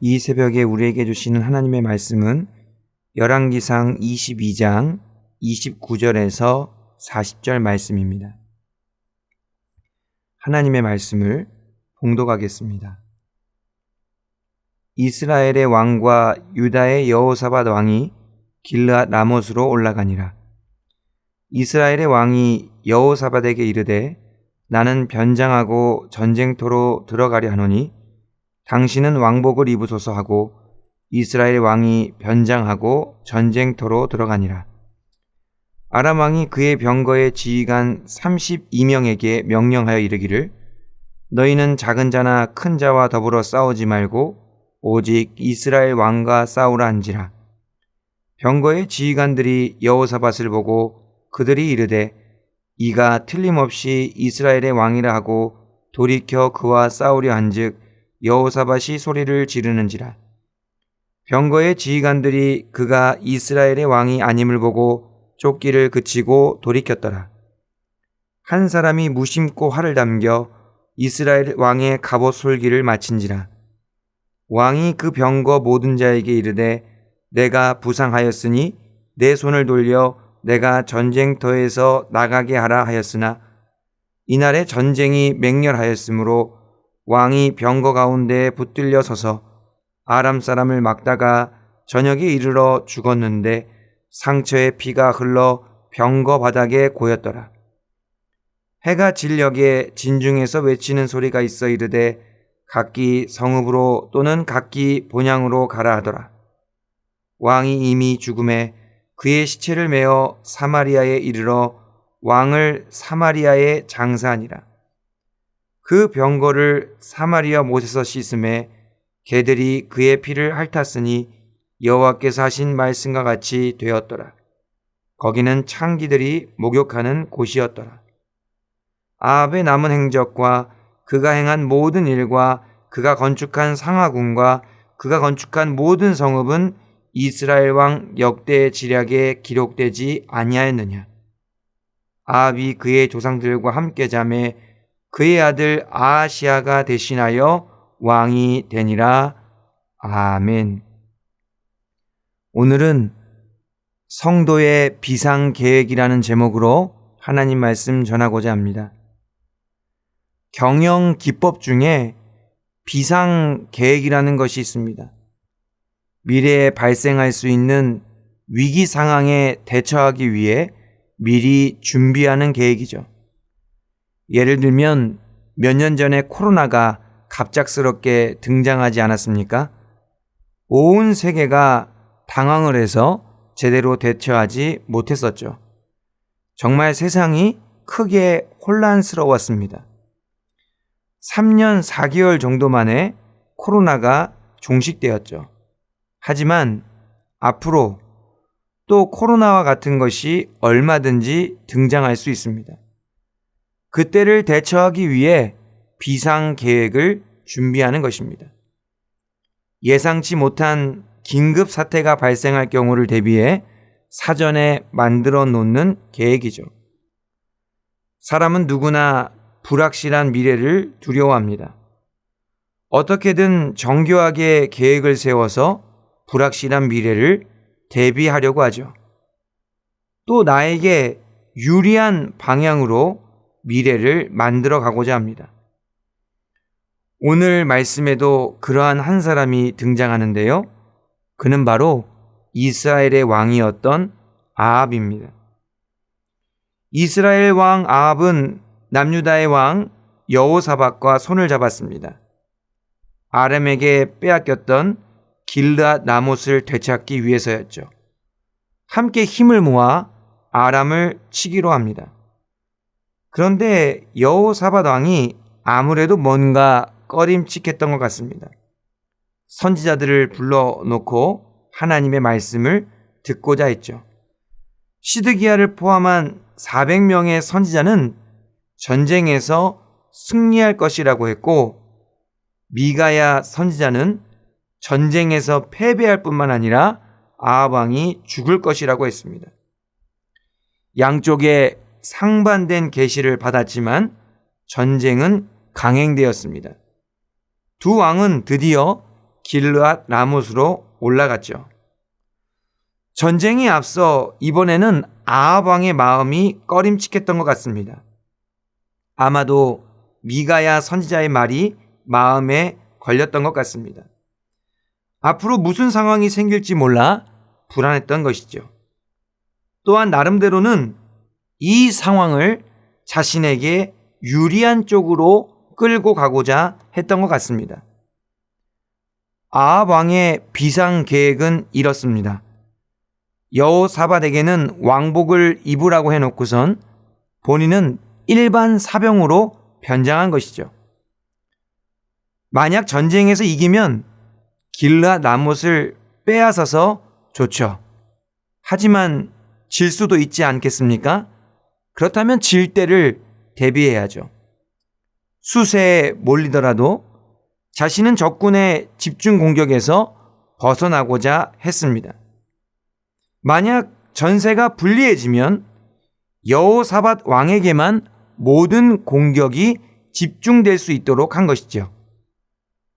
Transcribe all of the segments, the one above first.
이 새벽에 우리에게 주시는 하나님의 말씀은 열왕기상 22장 29절에서 40절 말씀입니다. 하나님의 말씀을 봉독하겠습니다. 이스라엘의 왕과 유다의 여호사밧 왕이 길르앗 라못으로 올라가니라. 이스라엘의 왕이 여호사밧에게 이르되 나는 변장하고 전쟁터로 들어가려 하노니 당신은 왕복을 입으소서 하고 이스라엘 왕이 변장하고 전쟁터로 들어가니라. 아람 왕이 그의 병거의 지휘관 32명에게 명령하여 이르기를 너희는 작은 자나 큰 자와 더불어 싸우지 말고 오직 이스라엘 왕과 싸우라 한지라. 병거의 지휘관들이 여호사밧을 보고 그들이 이르되 이가 틀림없이 이스라엘의 왕이라 하고 돌이켜 그와 싸우려 한즉 여호사밧이 소리를 지르는지라. 병거의 지휘관들이 그가 이스라엘의 왕이 아님을 보고 쫓기를 그치고 돌이켰더라. 한 사람이 무심코 활을 담겨 이스라엘 왕의 갑옷 솔기를 마친지라. 왕이 그 병거 모든 자에게 이르되 내가 부상하였으니 내 손을 돌려 내가 전쟁터에서 나가게 하라 하였으나 이날에 전쟁이 맹렬하였으므로 왕이 병거 가운데 붙들려 서서 아람 사람을 막다가 저녁에 이르러 죽었는데 상처에 피가 흘러 병거 바닥에 고였더라. 해가 진력에 진중에서 외치는 소리가 있어 이르되 각기 성읍으로 또는 각기 본향으로 가라 하더라. 왕이 이미 죽음에 그의 시체를 메어 사마리아에 이르러 왕을 사마리아에 장사하니라. 그 병거를 사마리아 못에서 씻음에 개들이 그의 피를 핥았으니 여호와께서 하신 말씀과 같이 되었더라. 거기는 창기들이 목욕하는 곳이었더라. 아합의 남은 행적과 그가 행한 모든 일과 그가 건축한 상하군과 그가 건축한 모든 성읍은 이스라엘 왕 역대 지략에 기록되지 아니하였느냐? 아합이 그의 조상들과 함께 잠에 그의 아들 아시아가 대신하여 왕이 되니라. 아멘. 오늘은 성도의 비상 계획이라는 제목으로 하나님 말씀 전하고자 합니다. 경영 기법 중에 비상 계획이라는 것이 있습니다. 미래에 발생할 수 있는 위기 상황에 대처하기 위해 미리 준비하는 계획이죠. 예를 들면 몇 년 전에 코로나가 갑작스럽게 등장하지 않았습니까? 온 세계가 당황을 해서 제대로 대처하지 못했었죠. 정말 세상이 크게 혼란스러웠습니다. 3년 4개월 정도 만에 코로나가 종식되었죠. 하지만 앞으로 또 코로나와 같은 것이 얼마든지 등장할 수 있습니다. 그때를 대처하기 위해 비상 계획을 준비하는 것입니다. 예상치 못한 긴급 사태가 발생할 경우를 대비해 사전에 만들어 놓는 계획이죠. 사람은 누구나 불확실한 미래를 두려워합니다. 어떻게든 정교하게 계획을 세워서 불확실한 미래를 대비하려고 하죠. 또 나에게 유리한 방향으로 미래를 만들어 가고자 합니다. 오늘 말씀에도 그러한 한 사람이 등장하는데요. 그는 바로 이스라엘의 왕이었던 아합입니다. 이스라엘 왕 아합은 남유다의 왕 여호사박과 손을 잡았습니다. 아람에게 빼앗겼던 길르앗 나못을 되찾기 위해서였죠. 함께 힘을 모아 아람을 치기로 합니다. 그런데 여호사밧 왕이 아무래도 뭔가 꺼림칙했던 것 같습니다. 선지자들을 불러놓고 하나님의 말씀을 듣고자 했죠. 시드기야를 포함한 400명의 선지자는 전쟁에서 승리할 것이라고 했고 미가야 선지자는 전쟁에서 패배할 뿐만 아니라 아합 왕이 죽을 것이라고 했습니다. 양쪽에 상반된 계시를 받았지만 전쟁은 강행되었습니다. 두 왕은 드디어 길르앗 라못으로 올라갔죠. 전쟁이 앞서 이번에는 아합 왕의 마음이 꺼림칙했던 것 같습니다. 아마도 미가야 선지자의 말이 마음에 걸렸던 것 같습니다. 앞으로 무슨 상황이 생길지 몰라 불안했던 것이죠. 또한 나름대로는 이 상황을 자신에게 유리한 쪽으로 끌고 가고자 했던 것 같습니다. 아합 왕의 비상 계획은 이렇습니다. 여호사밧에게는 왕복을 입으라고 해놓고선 본인은 일반 사병으로 변장한 것이죠. 만약 전쟁에서 이기면 길라 나못을 빼앗아서 좋죠. 하지만 질 수도 있지 않겠습니까? 그렇다면 질 때를 대비해야죠. 수세에 몰리더라도 자신은 적군의 집중 공격에서 벗어나고자 했습니다. 만약 전세가 불리해지면 여호사밧 왕에게만 모든 공격이 집중될 수 있도록 한 것이죠.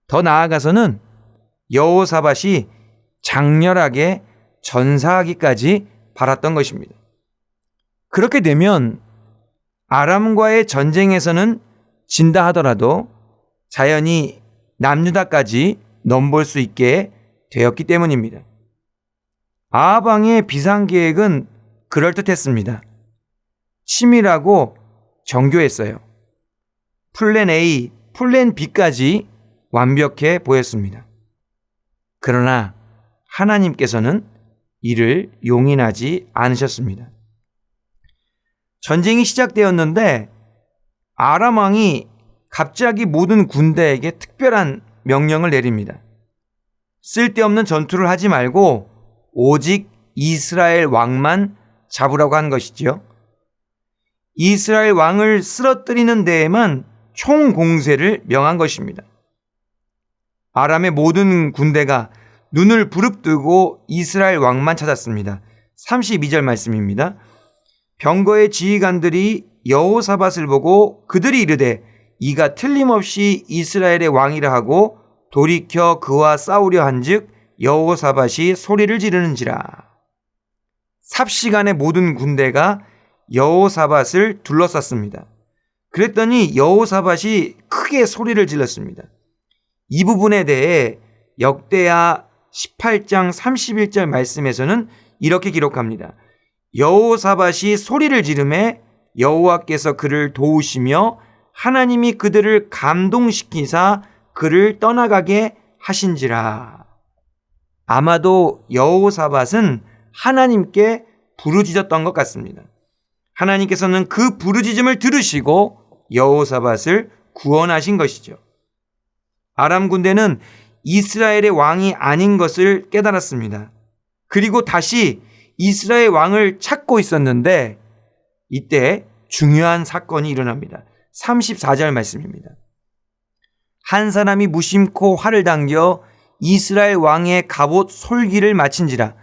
더 나아가서는 여호사밧이 장렬하게 전사하기까지 바랐던 것입니다. 그렇게 되면 아람과의 전쟁에서는 진다 하더라도 자연히 남유다까지 넘볼 수 있게 되었기 때문입니다. 아합왕의 비상 계획은 그럴듯했습니다. 치밀하고 정교했어요. 플랜 A, 플랜 B까지 완벽해 보였습니다. 그러나 하나님께서는 이를 용인하지 않으셨습니다. 전쟁이 시작되었는데 아람 왕이 갑자기 모든 군대에게 특별한 명령을 내립니다. 쓸데없는 전투를 하지 말고 오직 이스라엘 왕만 잡으라고 한 것이지요. 이스라엘 왕을 쓰러뜨리는 데에만 총 공세를 명한 것입니다. 아람의 모든 군대가 눈을 부릅뜨고 이스라엘 왕만 찾았습니다. 32절 말씀입니다. 병거의 지휘관들이 여호사밧을 보고 그들이 이르되 이가 틀림없이 이스라엘의 왕이라 하고 돌이켜 그와 싸우려 한즉 여호사밧이 소리를 지르는지라. 삽시간에 모든 군대가 여호사밧을 둘러쌌습니다. 그랬더니 여호사밧이 크게 소리를 질렀습니다. 이 부분에 대해 역대하 18장 31절 말씀에서는 이렇게 기록합니다. 여호사밧이 소리를 지르매 여호와께서 그를 도우시며 하나님이 그들을 감동시키사 그를 떠나가게 하신지라. 아마도 여호사밧은 하나님께 부르짖었던 것 같습니다. 하나님께서는 그 부르짖음을 들으시고 여호사밧을 구원하신 것이죠. 아람 군대는 이스라엘의 왕이 아닌 것을 깨달았습니다. 그리고 다시 이스라엘 왕을 찾고 있었는데 이때 중요한 사건이 일어납니다. 34절 말씀입니다. 한 사람이 무심코 활을 당겨 이스라엘 왕의 갑옷 솔기를 마친지라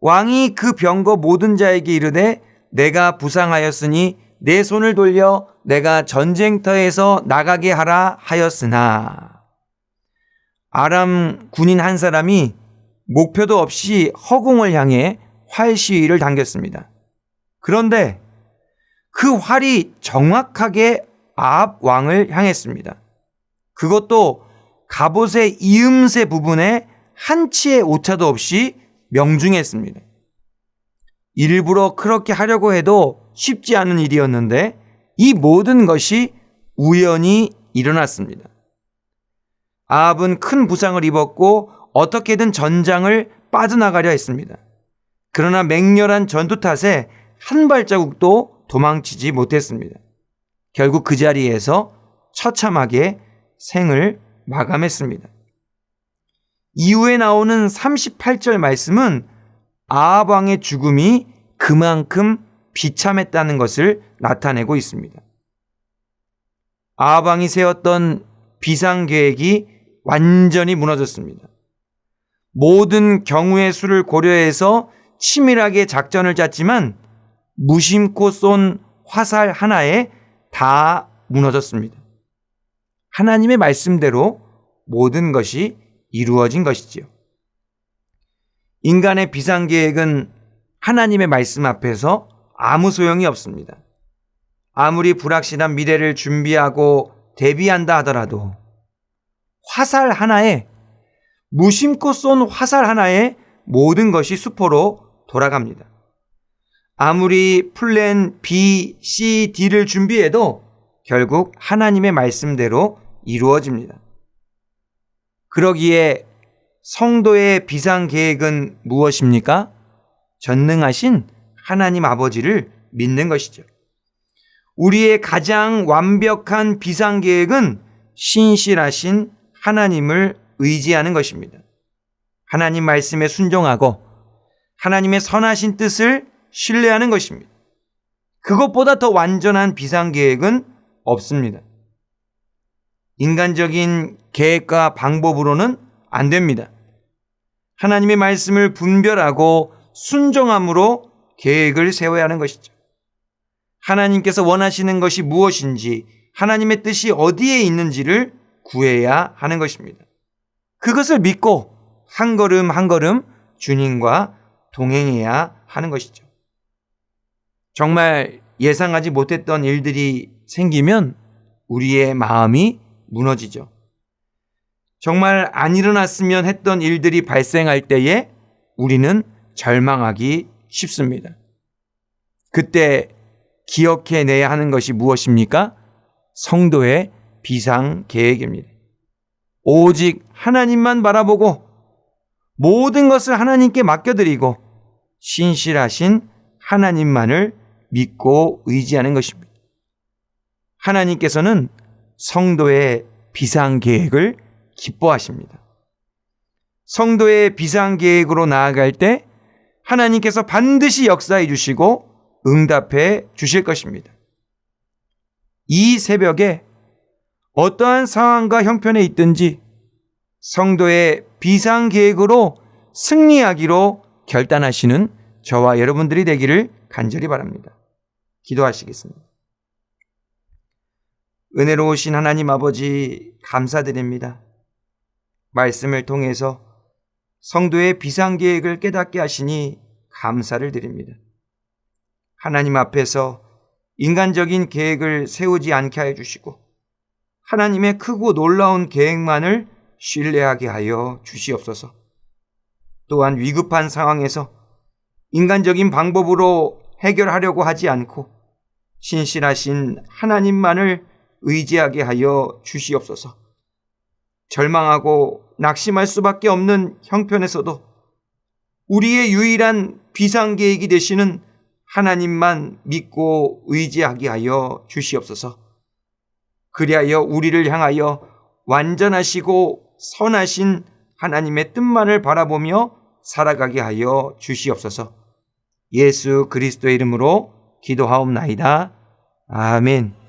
왕이 그 병거 모든 자에게 이르되 내가 부상하였으니 내 손을 돌려 내가 전쟁터에서 나가게 하라 하였으나 아람 군인 한 사람이 목표도 없이 허공을 향해 활 시위를 당겼습니다. 그런데 그 활이 정확하게 아합 왕을 향했습니다. 그것도 갑옷의 이음새 부분에 한 치의 오차도 없이 명중했습니다. 일부러 그렇게 하려고 해도 쉽지 않은 일이었는데 이 모든 것이 우연히 일어났습니다. 아합은 큰 부상을 입었고 어떻게든 전장을 빠져나가려 했습니다. 그러나 맹렬한 전투 탓에 한 발자국도 도망치지 못했습니다. 결국 그 자리에서 처참하게 생을 마감했습니다. 이후에 나오는 38절 말씀은 아합 왕의 죽음이 그만큼 비참했다는 것을 나타내고 있습니다. 아합 왕이 세웠던 비상 계획이 완전히 무너졌습니다. 모든 경우의 수를 고려해서 치밀하게 작전을 짰지만 무심코 쏜 화살 하나에 다 무너졌습니다. 하나님의 말씀대로 모든 것이 이루어진 것이지요. 인간의 비상 계획은 하나님의 말씀 앞에서 아무 소용이 없습니다. 아무리 불확실한 미래를 준비하고 대비한다 하더라도 화살 하나에 무심코 쏜 화살 하나에 모든 것이 수포로 돌아갑니다. 아무리 플랜 B, C, D를 준비해도 결국 하나님의 말씀대로 이루어집니다. 그러기에 성도의 비상 계획은 무엇입니까? 전능하신 하나님 아버지를 믿는 것이죠. 우리의 가장 완벽한 비상 계획은 신실하신 하나님을 의지하는 것입니다. 하나님 말씀에 순종하고 하나님의 선하신 뜻을 신뢰하는 것입니다. 그것보다 더 완전한 비상 계획은 없습니다. 인간적인 계획과 방법으로는 안 됩니다. 하나님의 말씀을 분별하고 순종함으로 계획을 세워야 하는 것이죠. 하나님께서 원하시는 것이 무엇인지, 하나님의 뜻이 어디에 있는지를 구해야 하는 것입니다. 그것을 믿고 한 걸음 한 걸음 주님과 동행해야 하는 것이죠. 정말 예상하지 못했던 일들이 생기면 우리의 마음이 무너지죠. 정말 안 일어났으면 했던 일들이 발생할 때에 우리는 절망하기 쉽습니다. 그때 기억해내야 하는 것이 무엇입니까? 성도의 비상 계획입니다. 오직 하나님만 바라보고 모든 것을 하나님께 맡겨드리고 신실하신 하나님만을 믿고 의지하는 것입니다. 하나님께서는 성도의 비상 계획을 기뻐하십니다. 성도의 비상 계획으로 나아갈 때 하나님께서 반드시 역사해 주시고 응답해 주실 것입니다. 이 새벽에 어떠한 상황과 형편에 있든지 성도의 비상 계획으로 승리하기로 결단하시는 저와 여러분들이 되기를 간절히 바랍니다. 기도하시겠습니다. 은혜로우신 하나님 아버지 감사드립니다. 말씀을 통해서 성도의 비상 계획을 깨닫게 하시니 감사를 드립니다. 하나님 앞에서 인간적인 계획을 세우지 않게 해 주시고 하나님의 크고 놀라운 계획만을 신뢰하게 하여 주시옵소서. 또한 위급한 상황에서 인간적인 방법으로 해결하려고 하지 않고 신실하신 하나님만을 의지하게 하여 주시옵소서. 절망하고 낙심할 수밖에 없는 형편에서도 우리의 유일한 비상계획이 되시는 하나님만 믿고 의지하게 하여 주시옵소서. 그리하여 우리를 향하여 완전하시고 선하신 하나님의 뜻만을 바라보며 살아가게 하여 주시옵소서. 예수 그리스도의 이름으로 기도하옵나이다. 아멘.